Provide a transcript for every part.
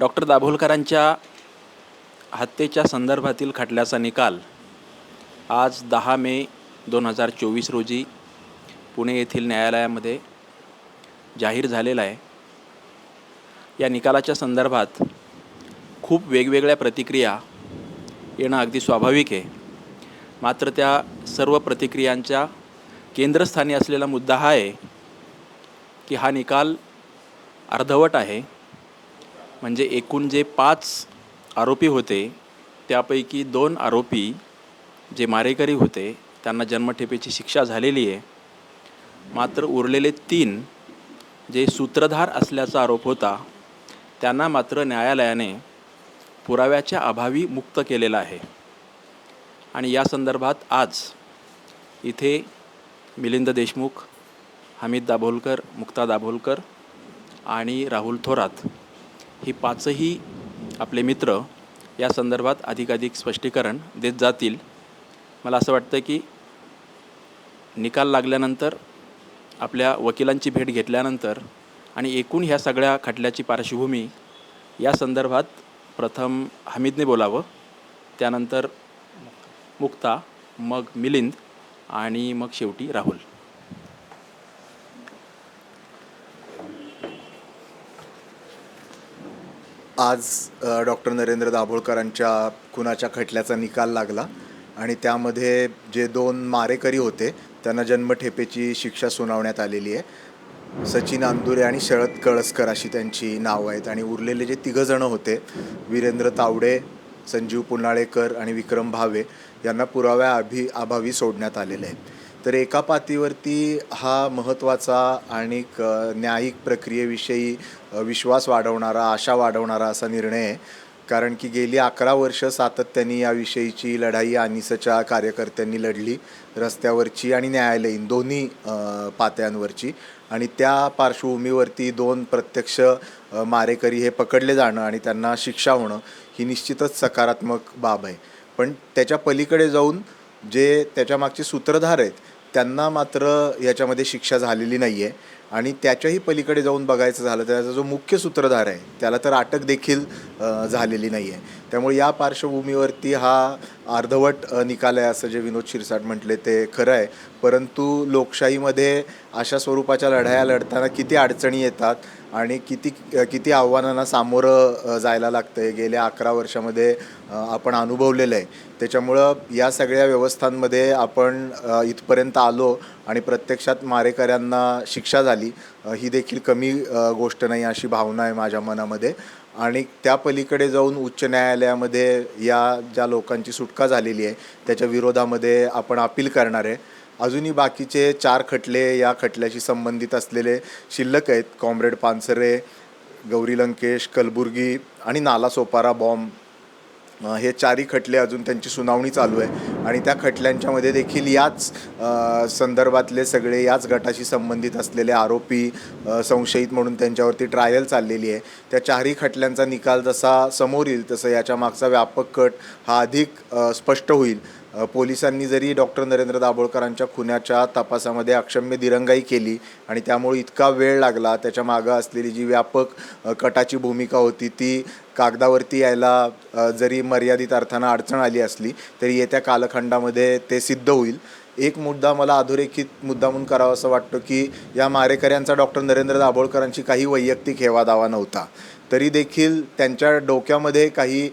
Doctor दाभोलकरांच्या हत्येच्या संदर्भातील खटल्याचा निकाल आज दहा मे दोन हजार चोवीस रोजी पुणे येथील न्यायालयामध्ये जाहीर झालेला आहे. या निकालाच्या संदर्भात खूप वेगवेगळ्या प्रतिक्रिया येणं अगदी स्वाभाविक आहे. मात्र त्या सर्व प्रतिक्रियांच्या केंद्रस्थानी असलेला मुद्दा हा आहे की हा निकाल अर्धवट आहे. म्हणजे एकूण जे पाच आरोपी होते त्यापैकी दोन आरोपी जे मारेकरी होते त्यांना जन्मठेपेची शिक्षा झालेली आहे. मात्र उरलेले तीन जे सूत्रधार असल्याचा आरोप होता त्यांना मात्र न्यायालयाने पुराव्याच्या अभावी मुक्त केलेला आहे. आणि या संदर्भात आज इथे मिलिंद देशमुख हमीद दाभोलकर मुक्ता दाभोलकर आणि राहुल थोरात ही पाचही आपले मित्र या संदर्भात अधिकाधिक स्पष्टीकरण देत जातील. मला असं वाटतं की निकाल लागल्यानंतर आपल्या वकिलांची भेट घेतल्यानंतर आणि एकूण ह्या सगळ्या खटल्याची पार्श्वभूमी या संदर्भात प्रथम हमीदने बोलावं त्यानंतर मुक्ता मग मिलिंद आणि मग शेवटी राहुल. आज डॉक्टर नरेंद्र दाभोळकरांच्या खुनाच्या खटल्याचा निकाल लागला आणि त्यामध्ये जे दोन मारेकरी होते त्यांना जन्मठेपेची शिक्षा सुनावण्यात आलेली आहे. सचिन आंदुरे आणि शरद कळसकर अशी त्यांची नावं आहेत आणि उरलेले जे तिघंजणं होते वीरेंद्र तावडे संजीव पुनाळेकर आणि विक्रम भावे यांना पुराव्या अभि अभावी सोडण्यात आलेले आहेत. तर एका पातीवरती हा महत्त्वाचा आणि न्यायिक प्रक्रियेविषयी विश्वास वाढवणारा आशा वाढवणारा असा निर्णय आहे. कारण की गेली अकरा वर्ष सातत्याने याविषयीची लढाई आनिसच्या कार्यकर्त्यांनी लढली रस्त्यावरची आणि न्यायालयीन दोन्ही पात्यांवरची आणि त्या पार्श्वभूमीवरती दोन प्रत्यक्ष मारेकरी हे पकडले जाणं आणि त्यांना शिक्षा होणं ही निश्चितच सकारात्मक बाब आहे. पण त्याच्या पलीकडे जाऊन जे त्याच्या मागचे सूत्रधार आहेत त्यांना मात्र याच्यामध्ये शिक्षा झालेली नाही आहे आणि त्याच्याही पलीकडे जाऊन बघायचं झालं तर त्याचा जो मुख्य सूत्रधार आहे त्याला तर अटक देखील झालेली नाही आहे त्यामुळे या पार्श्वभूमीवरती हा अर्धवट निकाल आहे असं जे विनोद शिरसाट म्हटले ते खरं आहे. परंतु लोकशाहीमध्ये अशा स्वरूपाच्या लढाया लढताना किती अडचणी येतात आणि किती किती आव्हानांना सामोरं जायला लागतं आहे गेल्या अकरा वर्षामध्ये आपण अनुभवलेलं आहे. त्याच्यामुळं या सगळ्या व्यवस्थांमध्ये आपण इथपर्यंत आलो आणि प्रत्यक्षात मारेकऱ्यांना शिक्षा झाली. ही देखील कमी गोष्ट नाही अशी भावना आहे माझ्या मनामध्ये. आणि त्या पलीकडे जाऊन उच्च न्यायालयामध्ये या ज्या लोकांची सुटका झालेली आहे त्याच्या विरोधामध्ये आपण अपील करणार आहे. अजूनही बाकीचे चार खटले या खटल्याशी संबंधित असलेले शिल्लक आहेत. कॉम्रेड पानसरे गौरी लंकेश कलबुर्गी आणि नालासोपारा बॉम्ब हे चारी खटले अजून त्यांची सुनावणी चालू आहे. आणि त्या खटल्यांच्यामध्ये देखील याच संदर्भातले सगळे याच गटाशी संबंधित असलेले आरोपी संशयित म्हणून त्यांच्यावरती ट्रायल चाललेली आहे. त्या चारही खटल्यांचा निकाल जसा समोर येईल तसं याच्या मागचा व्यापक कट हा अधिक स्पष्ट होईल. पोलिसांनी जरी डॉक्टर नरेंद्र दाभोळकरांच्या खुन्याच्या तपासामध्ये अक्षम्य दिरंगाई केली आणि त्यामुळे इतका वेळ लागला त्याच्या मागं असलेली जी व्यापक कटाची भूमिका होती ती कागदावरती यायला जरी मर्यादित अर्थानं अडचण आली असली तरी येत्या कालखंडामध्ये ते सिद्ध होईल. एक मुद्दा मला अधोरेखित मुद्दा म्हणून करावा असं वाटतं की या मारेकऱ्यांचा डॉक्टर नरेंद्र दाभोळकरांची काही वैयक्तिक हेवा दावा नव्हता. तरी देखील त्यांच्या डोक्यामध्ये काही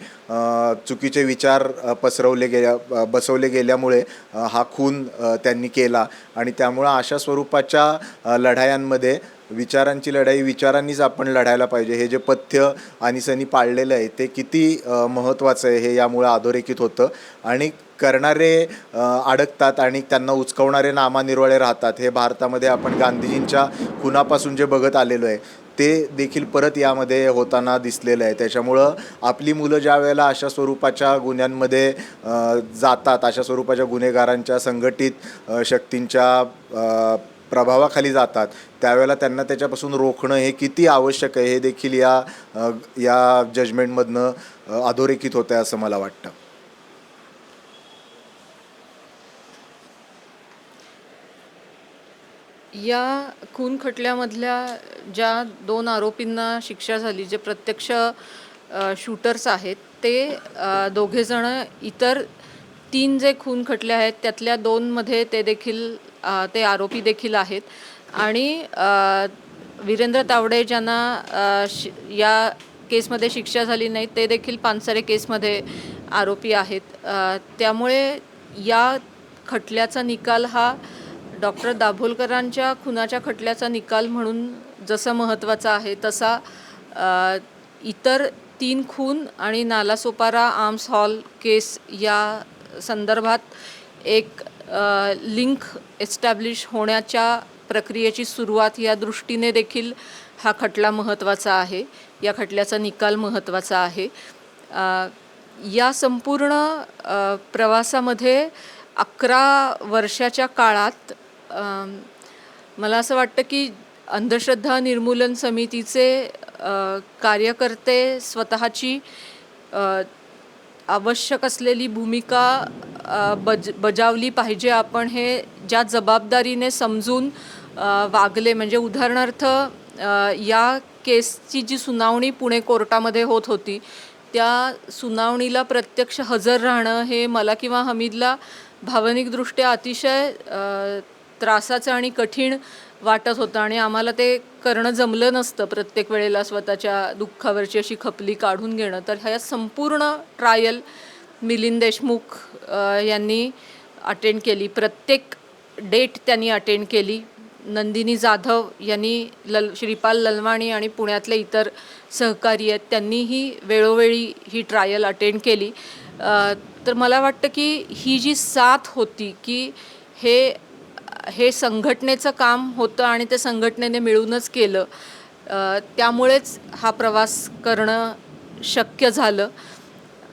चुकीचे विचार पसरवले गेल्या बसवले गेल्यामुळे हा खून त्यांनी केला. आणि त्यामुळं अशा स्वरूपाच्या लढायांमध्ये विचारांची लढाई विचारांनीच आपण लढायला पाहिजे. हे जे पथ्य अनिसांनी पाळलेलं आहे ते किती महत्त्वाचं आहे हे यामुळे अधोरेखित होतं. आणि करणारे अडकतात आणि त्यांना उचकवणारे नामानिर्वळे राहतात. हे भारतामध्ये आपण गांधीजींच्या खुनापासून जे बघत आलेलो आहे ते देखील परत यामध्ये होताना दिसलेलं आहे. त्याच्यामुळं आपली मुलं ज्या वेळेला अशा स्वरूपाच्या गुन्ह्यांमध्ये जातात अशा स्वरूपाच्या गुन्हेगारांच्या संघटित शक्तींच्या प्रभावाखाली जातात त्यावेळेला त्यांना त्याच्यापासून रोखणं हे किती आवश्यक आहे हे देखील या या जजमेंटमधनं अधोरेखित होतं आहे असं मला वाटतं. या खून खटल्यामधल्या ज्या दोन आरोपींना शिक्षा झाली जे प्रत्यक्ष शूटर्स आहेत ते दोघेजणं इतर तीन जे खून खटले आहेत त्यातल्या दोनमध्ये ते देखील ते आरोपी देखील आहेत. आणि वीरेंद्र तावडे ज्यांना शि या केसमध्ये शिक्षा झाली नाही ते देखील पानसरे केसमध्ये आरोपी आहेत. त्यामुळे या खटल्याचा निकाल हा डॉक्टर दाभोलकरांच्या खुनाच्या खटल्याचा निकाल म्हणून जसा महत्त्वाचा आहे तसा इतर तीन खून आणि नालासोपारा आर्म्स हॉल केस या संदर्भात एक लिंक एस्टॅब्लिश होण्याच्या प्रक्रियेची सुरुवात या दृष्टीने देखील हा खटला महत्त्वाचा आहे. या खटल्याचा निकाल महत्त्वाचा आहे. या संपूर्ण प्रवासामध्ये अकरा वर्षाच्या काळात मला असं वाटतं की अंधश्रद्धा निर्मूलन समितीचे कार्यकर्ते स्वतःची आवश्यक असलेली भूमिका बज बजावली पाहिजे आपण हे ज्या जबाबदारीने समजून वागले. म्हणजे उदाहरणार्थ या केसची जी सुनावणी पुणे कोर्टामध्ये होत होती त्या सुनावणीला प्रत्यक्ष हजर राहणं हे मला किंवा हमीदला भावनिकदृष्ट्या अतिशय त्रासाचं आणि कठीण वाटत होतं आणि आम्हाला ते करणं जमलं नसतं प्रत्येक वेळेला स्वतःच्या दुःखावरची अशी खपली काढून घेणं. तर ह्या संपूर्ण ट्रायल मिलिंद देशमुख यांनी अटेंड केली. प्रत्येक डेट त्यांनी अटेंड केली. नंदिनी जाधव यांनी लल श्रीपाल ललवाणी आणि पुण्यातले इतर सहकारी आहेत त्यांनीही वेळोवेळी ही ट्रायल अटेंड केली. तर मला वाटतं की ही जी साथ होती की हे हे संघटनेचं काम होतं आणि ते संघटनेने मिळूनच केलं. त्यामुळेच हा प्रवास करणं शक्य झालं.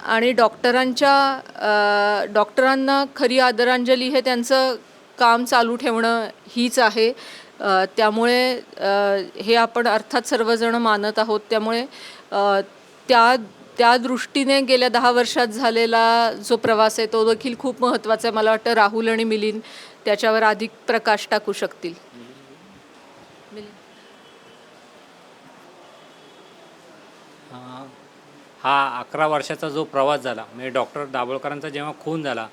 आणि डॉक्टरांच्या डॉक्टरांना खरी आदरांजली हे त्यांचं काम चालू ठेवणं हीच आहे. त्यामुळे हे आपण अर्थात सर्वजण मानत आहोत. त्यामुळे त्या त्या दृष्टीने गेल्या दहा वर्षात झालेला जो प्रवास आहे तो देखील खूप महत्त्वाचा आहे. मला वाटतं राहुल आणि मिलिंद त्याच्यावर अधिक प्रकाश टाकू शकतील. हा अकरा वर्षाचा जो प्रवास झाला म्हणजे डॉक्टर दाभोळकरांचा जेव्हा खून झाला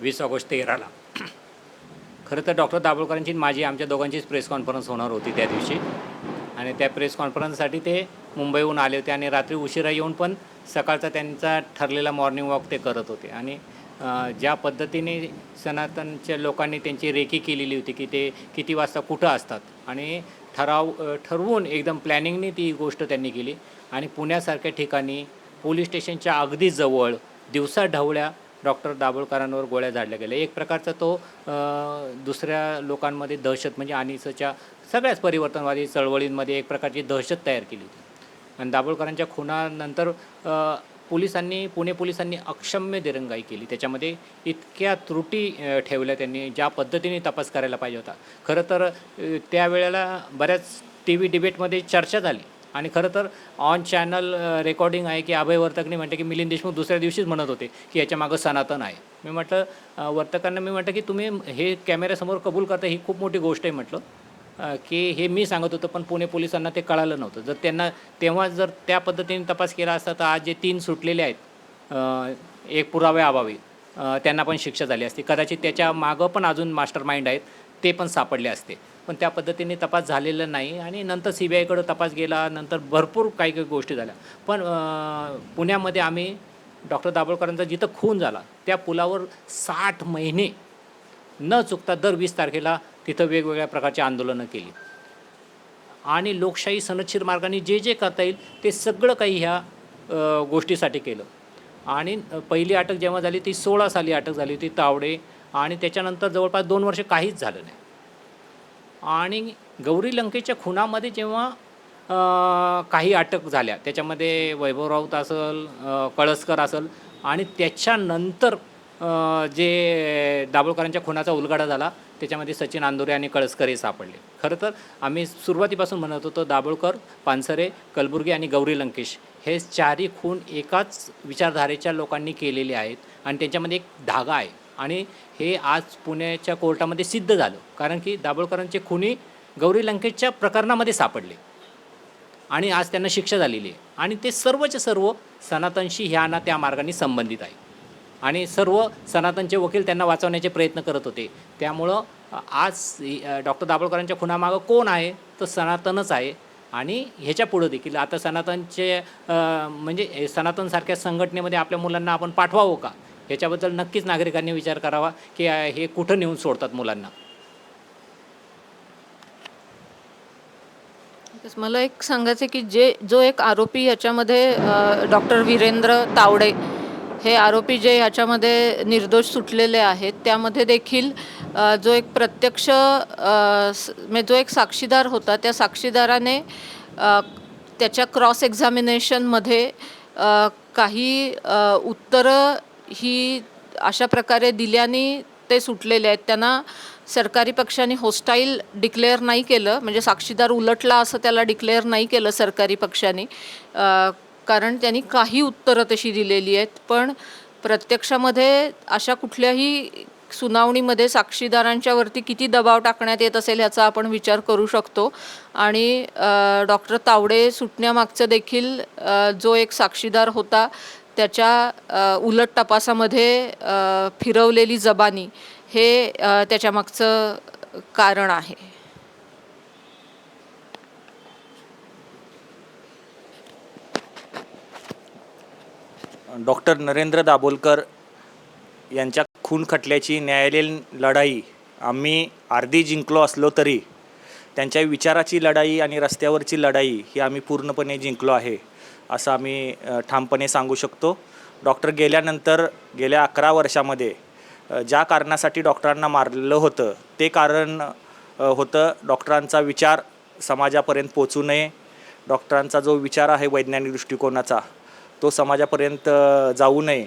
वीस ऑगस्ट तेराला. खरं तर डॉक्टर दाभोळकरांची माझी आमच्या दोघांचीच प्रेस कॉन्फरन्स होणार होती त्या दिवशी. आणि त्या प्रेस कॉन्फरन्ससाठी ते मुंबईहून आले होते आणि रात्री उशिरा येऊन पण सकाळचा त्यांचा ठरलेला मॉर्निंग वॉक ते करत होते. आणि ज्या पद्धतीने सनातनच्या लोकांनी त्यांची रेकी केलेली होती की ते किती वाजता कुठं असतात आणि ठराव ठरवून एकदम प्लॅनिंगने ती गोष्ट त्यांनी केली. आणि पुण्यासारख्या ठिकाणी पोलीस स्टेशनच्या अगदी जवळ दिवसा ढवळ्या डॉक्टर दाभोळकरांवर गोळ्या झाडल्या गेल्या. एक प्रकारचा तो दुसऱ्या लोकांमध्ये दहशत म्हणजे अनिसच्या सगळ्याच परिवर्तनवादी चळवळींमध्ये एक प्रकारची दहशत तयार केली होती. आणि दाभोळकरांच्या खुनानंतर पोलिसांनी पुणे पोलिसांनी अक्षम्य दिरंगाई केली. त्याच्यामध्ये इतक्या त्रुटी ठेवल्या त्यांनी ज्या पद्धतीने तपास करायला पाहिजे होता. खरं तर त्यावेळेला बऱ्याच टी व्ही डिबेटमध्ये चर्चा झाली. आणि खरं तर ऑन चॅनल रेकॉर्डिंग आहे की अभय वर्तकने म्हणते की मिलिंद देशमुख दुसऱ्या दिवशीच म्हणत होते की याच्या मागं सनातन आहे. मी म्हटलं वर्तकांना मी म्हटलं की तुम्ही हे कॅमेऱ्यासमोर कबूल करता ही खूप मोठी गोष्ट आहे म्हटलं. की हे मी सांगत होतो पण पुणे पोलिसांना ते कळालं नव्हतं. जर त्यांना तेव्हा जर त्या पद्धतीने तपास केला असता तर आज जे तीन सुटलेले आहेत एक पुरावे अभावी त्यांना पण शिक्षा झाली असती. कदाचित त्याच्या मागं पण अजून मास्टर माइंड आहेत ते पण सापडले असते. पण त्या पद्धतीने तपास झालेला नाही आणि नंतर सी बी आयकडं तपास गेला नंतर भरपूर काही काही गोष्टी झाल्या. पण पुण्यामध्ये आम्ही डॉक्टर दाभोळकरांचा जिथं खून झाला त्या पुलावर साठ महिने न चुकता दर वीस तारखेला तिथं वेगवेगळ्या प्रकारची आंदोलनं केली. आणि लोकशाही सनच्छीर मार्गाने जे जे करता येईल ते सगळं काही ह्या गोष्टीसाठी केलं. आणि पहिली अटक जेव्हा झाली ती सोळा साली अटक झाली होती तावडे. आणि त्याच्यानंतर जवळपास दोन वर्ष काहीच झालं नाही. आणि गौरी लंकेच्या खुनामध्ये जेव्हा काही अटक झाल्या त्याच्यामध्ये वैभव राऊत असेल कळसकर असेल आणि त्याच्यानंतर जे दाभोळकरांच्या खुनाचा उलगडा झाला त्याच्यामध्ये सचिन आंदोरे आणि कळसकर हे सापडले. खरं तर आम्ही सुरुवातीपासून म्हणत होतो दाभोळकर पानसरे कलबुर्गी आणि गौरी लंकेश हे चारही खून एकाच विचारधारेच्या लोकांनी केलेले आहेत आणि त्यांच्यामध्ये एक धागा आहे. आणि हे आज पुण्याच्या कोर्टामध्ये सिद्ध झालं. कारण की दाभोळकरांचे खुनी गौरी लंकेशच्या प्रकरणामध्ये सापडले. आणि आज त्यांना शिक्षा झालेली आहे. आणि ते सर्वच सर्व सनातनशी ह्या ना त्या मार्गाने संबंधित आहे आणि सर्व सनातनचे वकील त्यांना वाचवण्याचे प्रयत्न करत होते. त्यामुळं आज डॉक्टर दाभोळकरांच्या खुनामागं कोण आहे? तर सनातनच आहे. आणि ह्याच्या पुढं देखील आता सनातनचे म्हणजे सनातनसारख्या संघटनेमध्ये आपल्या मुलांना आपण पाठवावं का? ह्याच्याबद्दल नक्कीच नागरिकांनी विचार करावा की हे कुठं नेऊन सोडतात मुलांना? मला एक सांगायचं आहे की जे जो एक आरोपी याच्यामध्ये डॉक्टर वीरेंद्र तावडे हे आरोपी जे याच्यामध्ये निर्दोष सुटलेले आहेत त्यामध्ये देखील जो एक प्रत्यक्ष म्हणजे जो एक साक्षीदार होता त्या साक्षीदाराने त्याच्या क्रॉस एक्झामिनेशनमध्ये काही उत्तरं ही अशा प्रकारे दिल्याने ते सुटलेले आहेत. त्यांना सरकारी पक्षाने होस्टाईल डिक्लेअर नाही केलं म्हणजे साक्षीदार उलटला असं त्याला डिक्लेअर नाही केलं सरकारी पक्षाने. कारण त्यांनी काही उत्तरं तशी दिलेली आहेत. पण प्रत्यक्षामध्ये अशा कुठल्याही सुनावणीमध्ये साक्षीदारांच्यावरती किती दबाव टाकण्यात येत असेल याचा आपण विचार करू शकतो. आणि डॉक्टर तावडे सुटण्यामागचं देखील जो एक साक्षीदार होता त्याच्या उलट तपासामध्ये फिरवलेली जबानी हे त्याच्यामागचं कारण आहे. डॉक्टर नरेंद्र दाभोलकर यांच्या खून खटल्याची न्यायालयीन लढाई. आम्ही अर्धी जिंकलो असलो तरी त्यांच्या विचाराची लढाई आणि रस्त्यावरची लढाई ही आम्ही पूर्णपणे जिंकलो आहे असं आम्ही ठामपणे सांगू शकतो. डॉक्टर गेल्यानंतर गेल्या अकरा वर्षामध्ये ज्या कारणासाठी डॉक्टरांना मारलं होतं ते कारण होतं डॉक्टरांचा विचार समाजापर्यंत पोचू नये. डॉक्टरांचा जो विचार आहे वैज्ञानिक दृष्टिकोनाचा तो समाजापर्यंत जाऊ नये.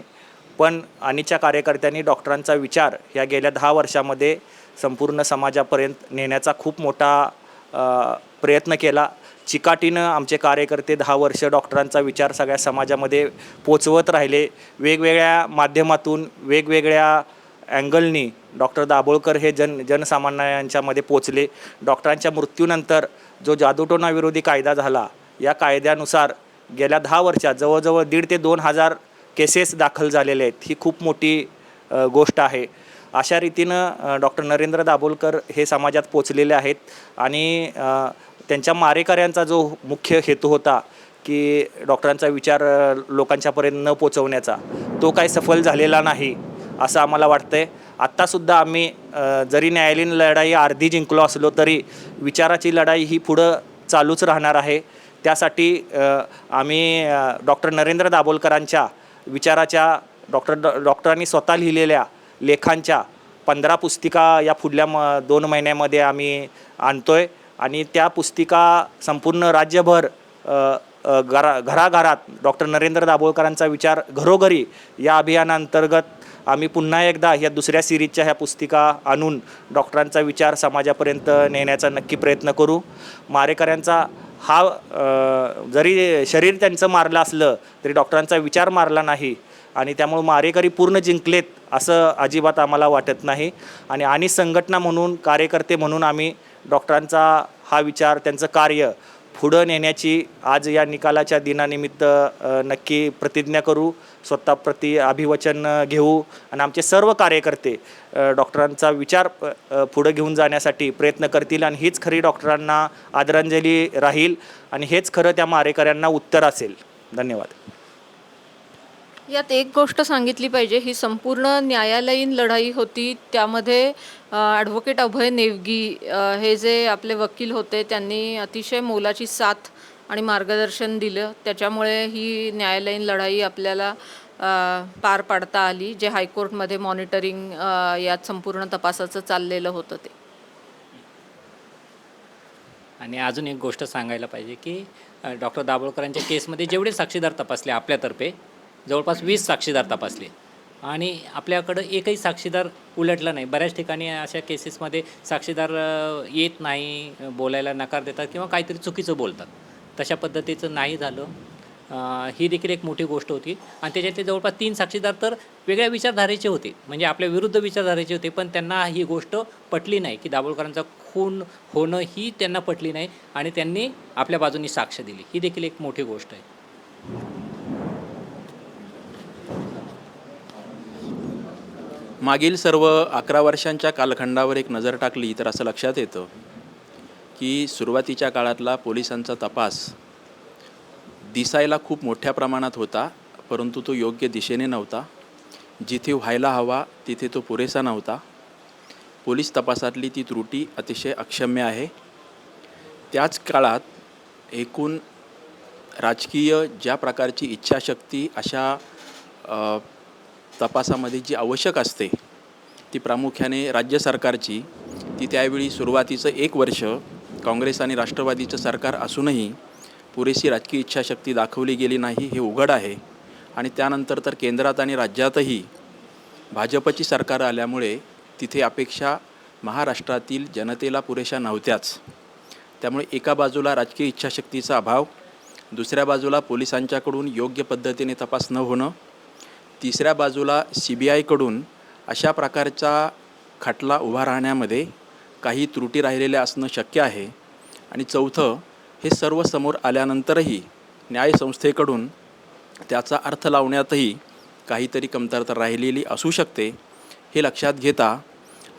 पण अनिच्या कार्यकर्त्यांनी डॉक्टरांचा विचार ह्या गेल्या दहा वर्षामध्ये संपूर्ण समाजापर्यंत नेण्याचा खूप मोठा प्रयत्न केला. चिकाटीनं आमचे कार्यकर्ते दहा वर्ष डॉक्टरांचा विचार सगळ्या समाजामध्ये पोचवत राहिले. वेगवेगळ्या माध्यमातून वेगवेगळ्या अँगलनी डॉक्टर दाभोळकर हे जन जनसामान्यांच्यामध्ये पोचले. डॉक्टरांच्या मृत्यूनंतर जो जादूटोणाविरोधी कायदा झाला या कायद्यानुसार गेल्या दहा वर्षात जवळजवळ दीड ते दोन हजार केसेस दाखल झालेले आहेत. ही खूप मोठी गोष्ट आहे. अशा रीतीनं डॉक्टर नरेंद्र दाभोलकर हे समाजात पोचलेले आहेत आणि त्यांच्या मारेकऱ्यांचा जो मुख्य हेतू होता की डॉक्टरांचा विचार लोकांच्यापर्यंत न पोचवण्याचा तो काही सफल झालेला नाही असं आम्हाला वाटतंय. आत्तासुद्धा आम्ही जरी न्यायालयीन लढाई अर्धी जिंकलो असलो तरी विचाराची लढाई ही पुढं चालूच राहणार आहे. त्यासाठी आम्ही डॉक्टर नरेंद्र दाभोलकरांच्या विचाराच्या डॉक्टर डॉक्टरांनी स्वतः लिहिलेल्या लेखांच्या पंधरा पुस्तिका या पुढल्या म दोन महिन्यामध्ये आम्ही आणतो आहे आणि त्या पुस्तिका संपूर्ण राज्यभर घरा घराघरात डॉक्टर नरेंद्र दाभोळकरांचा विचार घरोघरी या अभियानांतर्गत आम्ही पुन्हा एकदा ह्या दुसऱ्या सिरीजच्या ह्या पुस्तिका आणून डॉक्टरांचा विचार समाजापर्यंत नेण्याचा नक्की प्रयत्न करू. मारेकऱ्यांचा हा जरी शरीर त्यांचं मारलं असलं तरी डॉक्टरांचा विचार मारला नाही आणि त्यामुळं मारेकरी पूर्ण जिंकलेत असं अजिबात आम्हाला वाटत नाही. आणि आणि संघटना म्हणून कार्यकर्ते म्हणून आम्ही डॉक्टरांचा हा विचार त्यांचं कार्य पुढं नेण्याची आज या निकालाच्या दिनानिमित्त नक्की प्रतिज्ञा करू स्वतः प्रति अभिवचन घेऊ आणि आमचे सर्व कार्यकर्ते डॉक्टरांचा विचार पुढं घेऊन जाण्यासाठी प्रयत्न करतील आणि हीच खरी डॉक्टरांना आदरांजली राहील आणि हेच खरं त्या मारेकऱ्यांना उत्तर असेल. धन्यवाद. यात एक गोष्ट सांगितली पाहिजे. ही संपूर्ण न्यायालयीन लढाई होती. त्यामध्ये ॲडव्होकेट अभय नेवगी हे जे आपले वकील होते त्यांनी अतिशय मोलाची साथ आणि मार्गदर्शन दिलं. त्याच्यामुळे ही न्यायालयीन लढाई आपल्याला पार पाडता आली जे हायकोर्टमध्ये मॉनिटरिंग यात संपूर्ण तपासाचं चाललेलं होतं ते. आणि अजून एक गोष्ट सांगायला पाहिजे की डॉक्टर दाभोळकरांच्या केसमध्ये जेवढे साक्षीदार तपासले आपल्यातर्फे जवळपास वीस साक्षीदार तपासले. आणि आपल्याकडं एकही साक्षीदार उलटला नाही. बऱ्याच ठिकाणी अशा केसेसमध्ये साक्षीदार येत नाही बोलायला नकार देतात किंवा काहीतरी चुकीचं बोलतात. तशा पद्धतीचं नाही झालं. ही देखील एक मोठी गोष्ट होती. आणि त्याच्यातले जवळपास तीन साक्षीदार तर वेगळ्या विचारधारेचे होते. म्हणजे आपल्या विरुद्ध विचारधारेचे होते पण त्यांना ही गोष्ट पटली नाही की दाभोळकरांचा खून होणं ही त्यांना पटली नाही आणि त्यांनी आपल्या बाजूनी साक्ष दिली. ही देखील एक मोठी गोष्ट आहे. मागील सर्व अकरा वर्षांच्या कालखंडावर एक नजर टाकली तर असं लक्षात येतं की सुरुवातीच्या काळातला पोलिसांचा तपास दिसायला खूप मोठ्या प्रमाणात होता परंतु तो योग्य दिशेने नव्हता. जिथे व्हायला हवा तिथे तो पुरेसा नव्हता. पोलीस तपासातली ती त्रुटी अतिशय अक्षम्य आहे. त्याच काळात एकूण राजकीय ज्या प्रकारची इच्छाशक्ती अशा तपासामध्ये जी आवश्यक असते ती प्रामुख्याने राज्य सरकारची ती त्यावेळी सुरुवातीचं एक वर्ष काँग्रेस आणि राष्ट्रवादीचं सरकार असूनही पुरेशी राजकीय इच्छाशक्ती दाखवली गेली नाही हे उघड आहे. आणि त्यानंतर तर केंद्रात आणि राज्यातही भाजपची सरकार आल्यामुळे तिथे अपेक्षा महाराष्ट्रातील जनतेला पुरेशा नव्हत्याच. त्यामुळे एका बाजूला राजकीय इच्छाशक्तीचा अभाव दुसऱ्या बाजूला पोलिसांच्याकडून योग्य पद्धतीने तपास न होणं तिसऱ्या बाजूला सी बी आयकडून अशा प्रकारचा खटला उभा राहण्यामध्ये काही त्रुटी राहिलेल्या असणं शक्य आहे. आणि चौथं हे सर्व समोर आल्यानंतरही न्यायसंस्थेकडून त्याचा अर्थ लावण्यातही काहीतरी कमतरता राहिलेली असू शकते. हे लक्षात घेता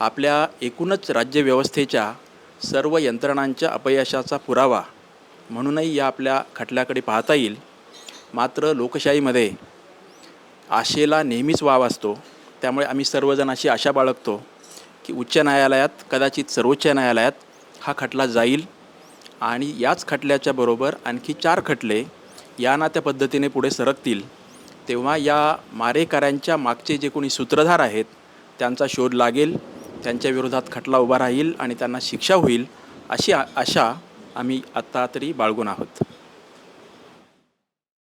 आपल्या एकूणच राज्यव्यवस्थेच्या सर्व यंत्रणांच्या अपयशाचा पुरावा म्हणूनही या आपल्या खटल्याकडे पाहता येईल. मात्र लोकशाहीमध्ये आशेला नेहमीच वाव असतो. त्यामुळे आम्ही सर्वजण अशी आशा बाळगतो की उच्च न्यायालयात कदाचित सर्वोच्च न्यायालयात हा खटला जाईल. आणि याच खटल्याच्या बरोबर आणखी चार खटले या ना त्या पद्धतीने पुढे सरकतील. तेव्हा या मारेकऱ्यांच्या मागचे जे कोणी सूत्रधार आहेत त्यांचा शोध लागेल त्यांच्या विरोधात खटला उभा राहील आणि त्यांना शिक्षा होईल अशी आशा आम्ही आत्ता तरी बाळगून आहोत.